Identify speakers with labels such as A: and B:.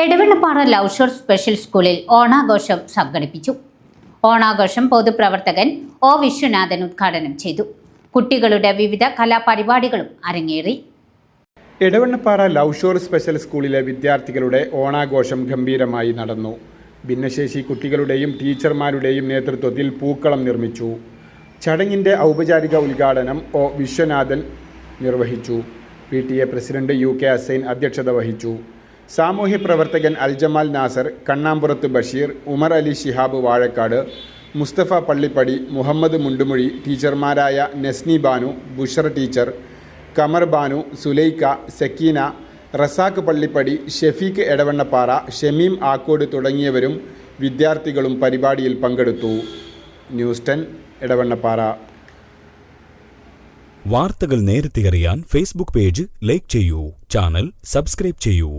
A: Edavannappara love shore special സ്കൂളിൽ ഓണാഘോഷം സംഘടിപ്പിച്ചു. ഓണാഘോഷം പൊതുപ്രവർത്തകൻ ഒ. വിശ്വനാഥൻ ഉദ്ഘാടനം ചെയ്തു. കുട്ടികളുടെ വിവിധ കലാപരിപാടികളും അരങ്ങേറി.
B: എടവണ്ണപ്പാറ ലവ് ഷോർ സ്പെഷ്യൽ സ്കൂളിലെ വിദ്യാർത്ഥികളുടെ ഓണാഘോഷം ഗംഭീരമായി നടന്നു. ഭിന്നശേഷി കുട്ടികളുടെയും ടീച്ചർമാരുടെയും നേതൃത്വത്തിൽ പൂക്കളം നിർമ്മിച്ചു. ചടങ്ങിന്റെ ഔപചാരിക ഉദ്ഘാടനം ഒ. വിശ്വനാഥൻ നിർവഹിച്ചു. P. T. A. President U. K. Asain അധ്യക്ഷത വഹിച്ചു. സാമൂഹ്യ പ്രവർത്തകൻ അൽജമാൽ നാസർ കണ്ണാമ്പുറത്ത് ബഷീർ ഉമർ അലി ശിഹാബ് വാഴക്കാട് മുസ്തഫ പള്ളിപ്പടി മുഹമ്മദ് മുണ്ടുമൊഴി ടീച്ചർമാരായ നസ്നി ബാനു ബുഷർ ടീച്ചർ കമർ ബാനു സുലൈക്ക സക്കീന റസാഖ് പള്ളിപ്പടി ഷെഫീഖ് എടവണ്ണപ്പാറ ഷമീം ആക്കോട് തുടങ്ങിയവരും വിദ്യാർത്ഥികളും പരിപാടിയിൽ പങ്കെടുത്തു. News ten Edavannappara.
C: വാർത്തകൾ നേരത്തെ അറിയാൻ ഫേസ്ബുക്ക് പേജ് ലൈക്ക് ചെയ്യൂ ചാനൽ സബ്സ്ക്രൈബ് ചെയ്യൂ.